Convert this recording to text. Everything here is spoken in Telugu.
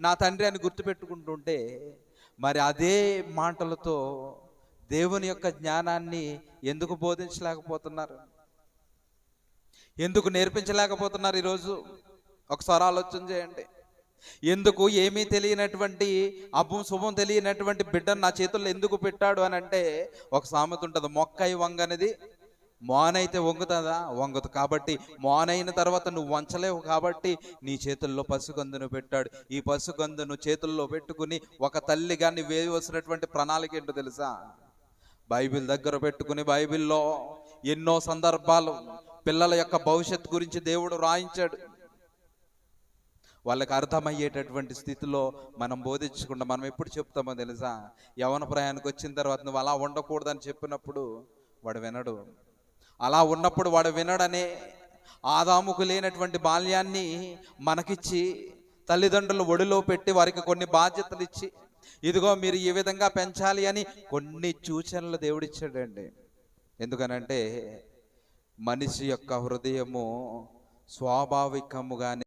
నా తండ్రి అని గుర్తుపెట్టుకుంటుంటే మరి అదే మాటలతో దేవుని యొక్క జ్ఞానాన్ని ఎందుకు బోధించలేకపోతున్నారు? ఎందుకు నేర్పించలేకపోతున్నారు ఈరోజు? ఒకసారి ఆలోచన చేయండి. ఎందుకు ఏమీ తెలియనటువంటి అభం శుభం తెలియనటువంటి బిడ్డను నా చేతుల్లో ఎందుకు పెట్టాడు అని అంటే ఒక సామెత ఉంటుంది మొక్కై వంగనిది. మోనైతే వంగుతుందా? వంగదు. కాబట్టి మోనైన తర్వాత నువ్వు వంచలేవు కాబట్టి నీ చేతుల్లో పసుగందును పెట్టాడు. ఈ పసుగందును చేతుల్లో పెట్టుకుని ఒక తల్లిగా కానీ వేయవలసినటువంటి ప్రణాళిక ఏంటో తెలుసా? బైబిల్ దగ్గర పెట్టుకుని బైబిల్లో ఎన్నో సందర్భాలు పిల్లల యొక్క భవిష్యత్తు గురించి దేవుడు రాయించాడు. వాళ్ళకి అర్థమయ్యేటటువంటి స్థితిలో మనం బోధించకుండా మనం ఎప్పుడు చెప్తామో తెలుసా? యవన ప్రయాణానికి వచ్చిన తర్వాత నువ్వు అలా ఉండకూడదని చెప్పినప్పుడు వాడు వినడు. అలా ఉన్నప్పుడు వాడు వినడనే ఆదాముకు లేనటువంటి బాల్యాన్ని మనకిచ్చి తల్లిదండ్రులు ఒడిలో పెట్టి వారికి కొన్ని బాధ్యతలు ఇచ్చి ఇదిగో మీరు ఈ విధంగా పెంచాలి అని కొన్ని సూచనలు దేవుడిచ్చాడండి. ఎందుకనంటే మనిషి యొక్క హృదయము స్వాభావికముగానే